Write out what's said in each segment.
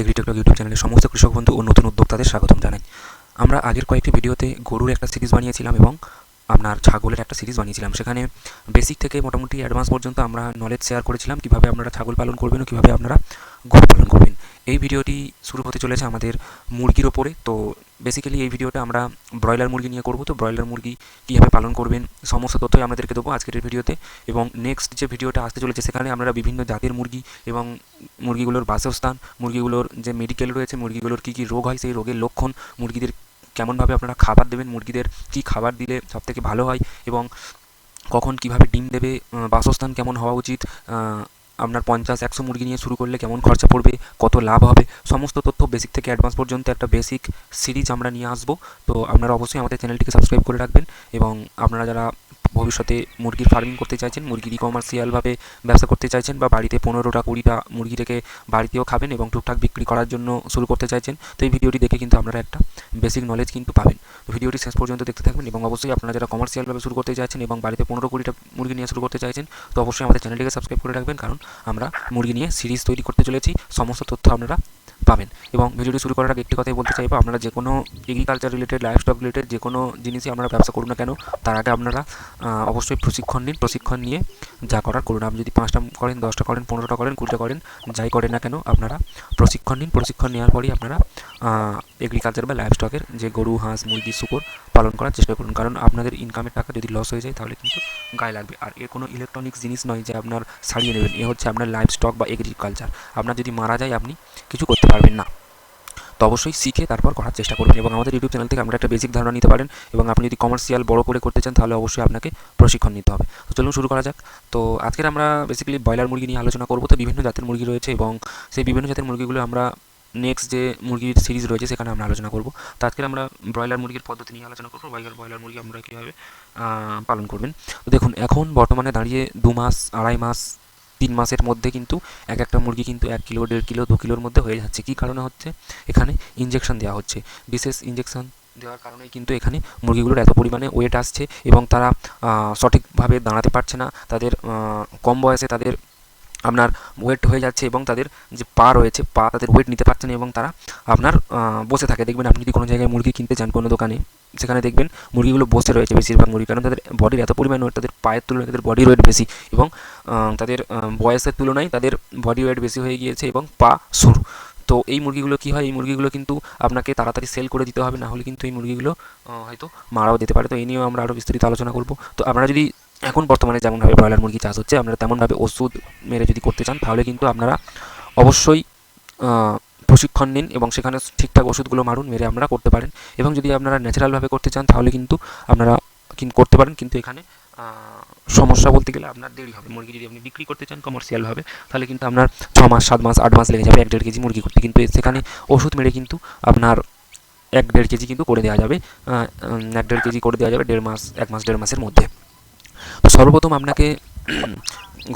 এগ্রিটেকটক YouTube চ্যানেলে সমস্ত কৃষক বন্ধু ও নতুন উদ্যোক্তাদের স্বাগতম জানাই। আমরা আগের কয়েকটি ভিডিওতে গরুর একটা সিরিজ বানিয়েছিলাম এবং আপনার ছাগলের একটা সিরিজ বানিয়েছিলাম। সেখানে বেসিক থেকে মোটামুটি অ্যাডভান্স পর্যন্ত আমরা নলেজ শেয়ার করেছিলাম কীভাবে আপনারা ছাগল পালন করবেন ও কীভাবে আপনারা গরু পালন করবেন। এই ভিডিওটি শুরু হতে চলেছে আমাদের মুরগির ওপরে। তো বেসিক্যালি এই ভিডিওটা আমরা ব্রয়লার মুরগি নিয়ে করব। তো ব্রয়লার মুরগি কীভাবে পালন করবেন, সমস্ত তথ্যই আমাদেরকে দেবো আজকের ভিডিওতে। এবং নেক্সট যে ভিডিওটা আসতে চলেছে, সেখানে আমরা বিভিন্ন জাতের মুরগি এবং মুরগিগুলোর বাসস্থান, মুরগিগুলোর যে মেডিকেল রয়েছে, মুরগিগুলোর কী কী রোগ হয়, সেই রোগের লক্ষণ, মুরগিদের কেমনভাবে আপনারা খাবার দেবেন, মুরগিদের কী খাবার দিলে সবথেকে ভালো হয় এবং কখন কীভাবে ডিম দেবে বাসস্থান কেমন হওয়া উচিত আপনার পঞ্চাশ, একশো মুরগি নিয়ে শুরু করলে কেমন খরচা পড়বে, কত লাভ হবে, সমস্ত তথ্য বেসিক থেকে অ্যাডভান্স পর্যন্ত একটা বেসিক সিরিজ আমরা নিয়ে আসব। তো আপনারা অবশ্যই আমাদের চ্যানেলটিকে সাবস্ক্রাইব করে রাখবেন এবং আপনারা যারা ভবিষ্যতে মুরগির ফার্মিং করতে চাইছেন, মুরগির কমার্শিয়ালভাবে ব্যবসা করতে চাইছেন বা বাড়িতে পনেরোটা, কুড়িটা মুরগি রেখে বাড়িতেও খাবেন এবং টুকটাক বিক্রি করার জন্য শুরু করতে চাইছেন, তো এই ভিডিওটি দেখে কিন্তু আপনারা একটা বেসিক নলেজ কিন্তু পাবেন। ভিডিওটি শেষ পর্যন্ত দেখতে থাকবেন এবং অবশ্যই আপনারা যারা কমার্শিয়ালভাবে শুরু করতে চাইছেন এবং বাড়িতে পনেরো, কুড়িটা মুরগি নিয়ে শুরু করতে চাইছেন, তো অবশ্যই আমাদের চ্যানেলটিকে সাবস্ক্রাইব করে রাখবেন, কারণ আমরা মুরগি নিয়ে সিরিজ তৈরি করতে চলেছি, সমস্ত তথ্য আপনারা পাবেন। এবং ভিডিওটি শুরু করার আগে একটি কথাই বলতে চাইব, আপনারা যে কোনো agriculture related life stock related যে কোনো জিনিসই আপনারা ব্যবসা করুন না কেন, তার আগে আপনারা অবশ্যই প্রশিক্ষণ নিন। প্রশিক্ষণ নিয়ে যা করার করুন। আপনি যদি পাঁচটা করেন, দশটা করেন, পনেরোটা করেন, কুড়িটা করেন, যাই করেন না কেন, আপনারা প্রশিক্ষণ নিন। প্রশিক্ষণ নেওয়ার পরেই আপনারা এগ্রিকালচার বা লাইফ স্টকের যে গরু, হাঁস, মুরগি, শুকর পালন করার চেষ্টা করুন। কারণ আপনাদের ইনকামের টাকা যদি লস হয়ে যায়, তাহলে কিন্তু গায়ে লাগবে। আর এর কোনো ইলেকট্রনিক্স জিনিস নয় যে আপনার সারিয়ে নেবেন। এ হচ্ছে আপনার লাইফ স্টক বা এগ্রিকালচার আপনার যদি মারা যায়, আপনি কিছু করতে পারবেন না। তো অবশ্যই শিখে তারপর করার চেষ্টা করবেন এবং আমাদের ইউটিউব চ্যানেল থেকে আমরা একটা বেসিক ধারণা নিতে পারেন এবং আপনি যদি কমার্শিয়াল বড় করে করতে চান তাহলে অবশ্যই আপনাকে প্রশিক্ষণ নিতে হবে। তো চলুন শুরু করা যাক। তো আজকের আমরা বেসিক্যালি ব্রয়লার মুরগি নিয়ে আলোচনা করব। তো বিভিন্ন জাতের মুরগি রয়েছে এবং সেই বিভিন্ন জাতের মুরগিগুলো আমরা নেক্সট যে মুরগির সিরিজ রয়েছে সেখানে আমরা আলোচনা করব। তো আজকের আমরা ব্রয়লার মুরগির পদ্ধতি নিয়ে আলোচনা করব। ব্রয়লার ব্রয়লার মুরগি আমরা কীভাবে পালন করবেন। তো দেখুন, এখন বর্তমানে দাঁড়িয়ে দু মাস, আড়াই মাস তিন মাসের মধ্যে কিন্তু এক একটা মুরগি কিন্তু এক কিলো, দেড় কিলো, দু কিলোর মধ্যে হয়ে যাচ্ছে। কী কারণে হচ্ছে? এখানে ইঞ্জেকশন দেওয়া হচ্ছে। বিশেষ ইঞ্জেকশন দেওয়ার কারণেই কিন্তু এখানে মুরগিগুলোর এত পরিমাণে ওয়েট আসছে এবং তারা সঠিকভাবে দাঁড়াতে পারছে না। তাদের কম বয়সে তাদের আপনার ওয়েট হয়ে যাচ্ছে এবং তাদের যে পা রয়েছে, পা তাদের ওয়েট নিতে পারছে না এবং তারা আপনার বসে থাকে। দেখবেন আপনি যদি কোনো জায়গায় মুরগি কিনতে চান কোনো দোকানে, সেখানে দেখবেন মুরগিগুলো বসে রয়েছে বেশিরভাগ মুরগি, কারণ তাদের বডির এত পরিমাণ ওয়েট তাদের পায়ের তুলনায় তাদের বডি ওয়েট বেশি এবং তাদের বয়সের তুলনায় তাদের বডি ওয়েট বেশি হয়ে গিয়েছে এবং পা সরু। তো এই মুরগিগুলো কী হয়? এই মুরগিগুলো কিন্তু আপনাকে তাড়াতাড়ি সেল করে দিতে হবে, না হলে কিন্তু এই মুরগিগুলো হয়তো মারাও যেতে পারে। তো এই নিয়েও আমরা আরও বিস্তারিত আলোচনা করব। তো আপনারা যদি এখন বর্তমানে যেমনভাবে ব্রয়লার মুরগি চাষ হচ্ছে, আপনারা তেমনভাবে ওষুধ মেরে যদি করতে চান, তাহলে কিন্তু আপনারা অবশ্যই প্রশিক্ষণ নিন এবং সেখানে ঠিকঠাক ওষুধগুলো মারুন, মেরে আপনারা করতে পারেন। এবং যদি আপনারা ন্যাচারালভাবে করতে চান, তাহলে কিন্তু আপনারা করতে পারেন। কিন্তু এখানে সমস্যা বলতে গেলে আপনার দেরি হবে। মুরগি যদি আপনি বিক্রি করতে চান কমার্শিয়ালভাবে তাহলে কিন্তু আপনার ছ মাস, সাত মাস, আট মাস লেগে যাবে এক দেড় কেজি মুরগি করতে। কিন্তু সেখানে ওষুধ মেরে কিন্তু আপনার এক দেড় কেজি কিন্তু করে দেওয়া যাবে এক দেড় কেজি করে দেওয়া যাবে দেড় মাস, এক মাস, দেড় মাসের মধ্যে। সর্বপ্রথম আপনাকে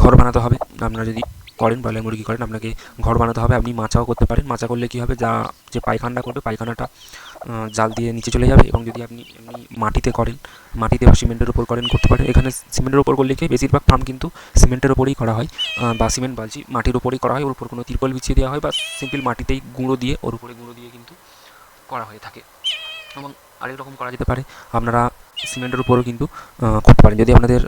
ঘর বানাতে হবে। আপনারা যদি করেন, ব্রয়লার মুরগি করেন, আপনাকে ঘর বানাতে হবে। আপনি মাচাও করতে পারেন। মাচা করলে কী হবে? যা, যে পায়খানাটা করবে, পায়খানাটা জাল দিয়ে নিচে চলে যাবে এবং যদি আপনি এমনি মাটিতে করেন, মাটিতে বা সিমেন্টের উপর করেন, করতে পারেন। এখানে সিমেন্টের উপর করলে কি বেশিরভাগ ফার্ম কিন্তু সিমেন্টের উপরেই করা হয়। বা সিমেন্ট বালছি মাটির উপরেই করা হয়। ওর উপর কোনো তিরপল বিছিয়ে দেওয়া হয় বা সিম্পল মাটিতেই গুঁড়ো দিয়ে, ওর উপরে গুঁড়ো দিয়ে কিন্তু করা হয়ে থাকে। এবং আরেক রকম করা যেতে পারে। আপনারা সিমেন্টের উপরও কিন্তু করতে পারেন। যদি আপনাদের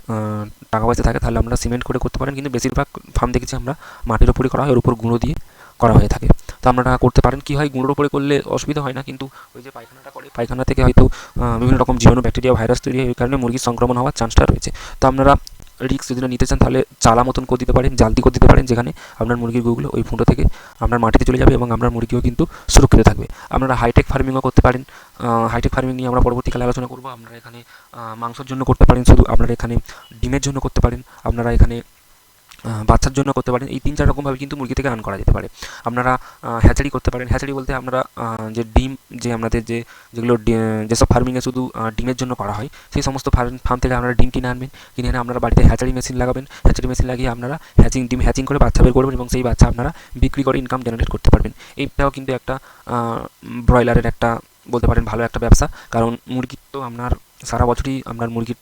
টাকা পয়সা থাকে, তাহলে আমরা সিমেন্ট করে করতে পারেন। কিন্তু বেশিরভাগ ফার্ম দেখেছি আমরা মাটির উপরে করা হয় ওর উপর গুঁড়ো দিয়ে করা হয়ে থাকে। তো আপনারা করতে পারেন। কী হয়, গুঁড়োর উপরে করলে অসুবিধা হয় না, কিন্তু ওই যে পায়খানাটা করে, পায়খানা থেকে হয়তো বিভিন্ন রকম জীবাণু, ব্যাকটেরিয়া, ভাইরাস তৈরি হয় ওই কারণে মুরগির সংক্রমণ হওয়ার চান্সটা রয়েছে। তো আপনারা রিক্স যদি না নিতে চান, তাহলে চালা মতন করে দিতে পারেন জালতি করে দিতে পারেন, যেখানে আপনার মুরগির গুগুলো ওই ফুটো থেকে আপনার মাটিতে চলে যাবে এবং আপনার মুরগিও কিন্তু সুরক্ষিত থাকবে। আপনারা হাইটেক ফার্মিংও করতে পারেন। হাইটেক ফার্মিং নিয়ে আমরা পরবর্তীকালে আলোচনা করব। আপনারা এখানে মাংসের জন্য করতে পারেন, শুধু আপনারা এখানে ডিমের জন্য করতে পারেন। আপনারা এখানে বাচ্চার জন্য করতে পারেন। এই তিন, চার রকমভাবে কিন্তু মুরগি থেকে আর্ন করা যেতে পারে। আপনারা হ্যাচারি করতে পারেন। হ্যাচারি বলতে আপনারা যে ডিম, যে আপনাদের যে, যেগুলো যেসব ফার্মিংয়ে শুধু ডিমের জন্য করা হয়, সেই সমস্ত ফার্ম ফার্ম থেকে আপনারা ডিম কিনে আনবেন। কিনে এনে আপনারা বাড়িতে হ্যাচারি মেশিন লাগাবেন। হ্যাচারি মেশিন লাগিয়ে আপনারা হ্যাচিং ডিম হ্যাচিং করে বাচ্চা বের করবেন এবং সেই বাচ্চা আপনারা বিক্রি করে ইনকাম জেনারেট করতে পারবেন। এইটাও কিন্তু একটা ব্রয়লারের একটা বলতে পারেন ভালো একটা ব্যবসা। কারণ মুরগির তো আপনার, সারা বছরই আপনার মুরগির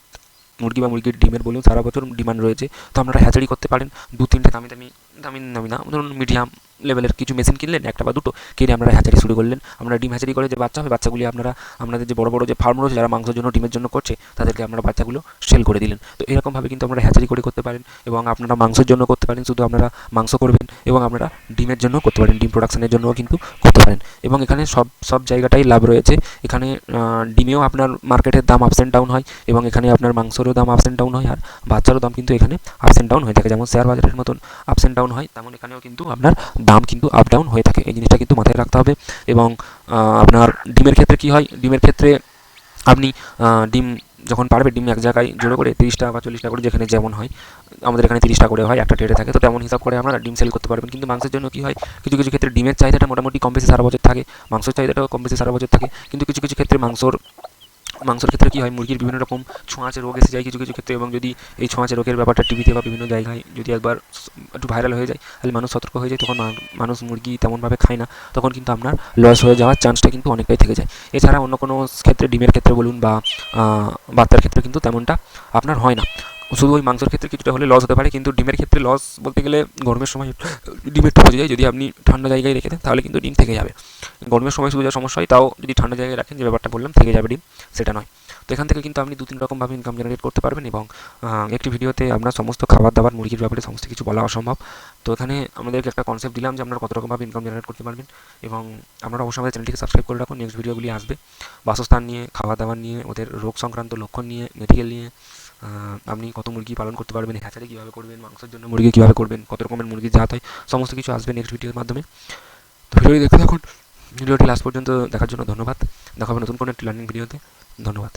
মুরগি বা মুরগির ডিমের বলেও সারা বছর ডিমান্ড রয়েছে। তো আপনারা হ্যাচারি করতে পারেন। দু তিনটে দামি দামি দামি দামি না। ধরুন মিডিয়াম লেভেলের কিছু মেশিন কিনলেন, একটা বা দুটো, কিনে আপনারা হ্যাচারি শুরু করলেন। আপনারা ডিম হ্যাচারি করে যে বাচ্চা হবে, বাচ্চাগুলি আপনারা, আপনাদের যে বড় বড় যে ফার্ম রয়েছে, যারা মাংসের জন্য, ডিমের জন্য করছে, তাদেরকে আপনারা বাচ্চাগুলো সেল করে দিলেন। তো এরকমভাবে কিন্তু আপনারা হ্যাচারি করে করতে পারেন এবং আপনারা মাংসের জন্য করতে পারেন, শুধু আপনারা মাংস করবেন এবং আপনারা ডিমের জন্য করতে পারেন, ডিম প্রোডাকশনের জন্যও কিন্তু করতে পারেন। এবং এখানে সব সব জায়গাটাই লাভ রয়েছে। এখানে ডিমেও আপনার মার্কেটের দাম আপস অ্যান্ড ডাউন হয় এবং এখানে আপনার মাংসেরও দাম আপস অ্যান্ড ডাউন হয় আর বাচ্চারও দাম কিন্তু এখানে আপস অ্যান্ড ডাউন হয়ে থাকে। যেমন শেয়ার বাজারের মতন আপস অ্যান্ড ডাউন হয়, তেমন এখানেও কিন্তু আপনার দাম কিন্তু আপ ডাউন হয়ে থাকে। এই জিনিসটা কিন্তু মাথায় রাখতে হবে এবং আপনার ডিমের ক্ষেত্রে কি হয়? ডিমের ক্ষেত্রে আপনি ডিম যখন পারবে, ডিম এক জায়গায় জোড়ো করে তিরিশ টাকা বা চল্লিশ টাকা করে যেখানে যেমন হয়, আমাদের এখানে তিরিশ টাকা করে হয়, একটা ট্রেডে থাকে, তো তেমন হিসাব করে আপনারা ডিম সেল করতে পারবেন। কিন্তু মাংসের জন্য কি হয়? কিছু কিছু ক্ষেত্রে ডিমের চাহিদাটা মোটামুটি কম বেশি সারা বছর থাকে, মাংসের চাহিদাটাও কম বেশি সারা বছর থাকে, কিন্তু কিছু কিছু ক্ষেত্রে মাংসর মাংসের ক্ষেত্রে কী হয়? মুরগির বিভিন্ন রকম ছোঁয়াচে রোগ এসে যায় কিছু কিছু ক্ষেত্রে এবং যদি এই ছোঁয়াচে রোগের ব্যাপারটা টিভিতে বা বিভিন্ন জায়গায় যদি একবার একটু ভাইরাল হয়ে যায়, তাহলে মানুষ সতর্ক হয়ে যায়, তখন মানুষ মুরগি তেমনভাবে খায় না। তখন কিন্তু আপনার লস হয়ে যাওয়ার চান্সটা কিন্তু অনেকটাই থেকে যায়। এছাড়া অন্য কোনো ক্ষেত্রে ডিমের ক্ষেত্রে বলুন বা বাচ্চার ক্ষেত্রে কিন্তু তেমনটা আপনার হয় না। শুধু ওই মাংসের ক্ষেত্রে কিছুটা হলে লস হতে পারে, কিন্তু ডিমের ক্ষেত্রে লস বলতে গেলে গরমের সময় ডিমের একটু পচে যায়, যদি আপনি ঠান্ডা জায়গায় রেখে দেন, তাহলে কিন্তু ডিম থেকে যাবে। গরমের সময় শুধু যা সমস্যা হয়, তাও যদি ঠান্ডা জায়গায় রাখেন, যে ব্যাপারটা বললাম, থেকে যাবে ডিম, সেটা নয়। তো এখান থেকে কিন্তু আপনি দু তিন রকমভাবে ইনকাম জেনারেট করতে পারবেন এবং একটি ভিডিওতে আমরা সমস্ত খাবার দাবার মুরগির ব্যাপারে সমস্ত কিছু বলা অসম্ভব। তো এখানে আমাদেরকে একটা কনসেপ্ট দিলাম যে আপনারা কত রকমভাবে ইনকাম জেনারেট করতে পারবেন এবং আপনারা অবশ্যই আমাদের চ্যানেলটিকে সাবস্ক্রাইব করে রাখুন নেক্সট ভিডিওগুলি আসবে। বাসস্থান নিয়ে খাবার দাবার নিয়ে, ওদের রোগ সংক্রান্ত লক্ষণ নিয়ে মেডিকেল নিয়ে আপনি কত মুরগি পালন করতে পারবেন হ্যাচারি কীভাবে করবেন, মাংসের জন্য মুরগি কীভাবে করবেন, কত রকমের মুরগি জাত হয়, সমস্ত কিছু আসবে নেক্সট ভিডিওর মাধ্যমে। তো ভিডিওটি দেখতে থাকুন। ভিডিওটি লাস্ট পর্যন্ত দেখার জন্য ধন্যবাদ। দেখা নতুন কোনো একটি লার্নিং ভিডিওতে ধন্যবাদ।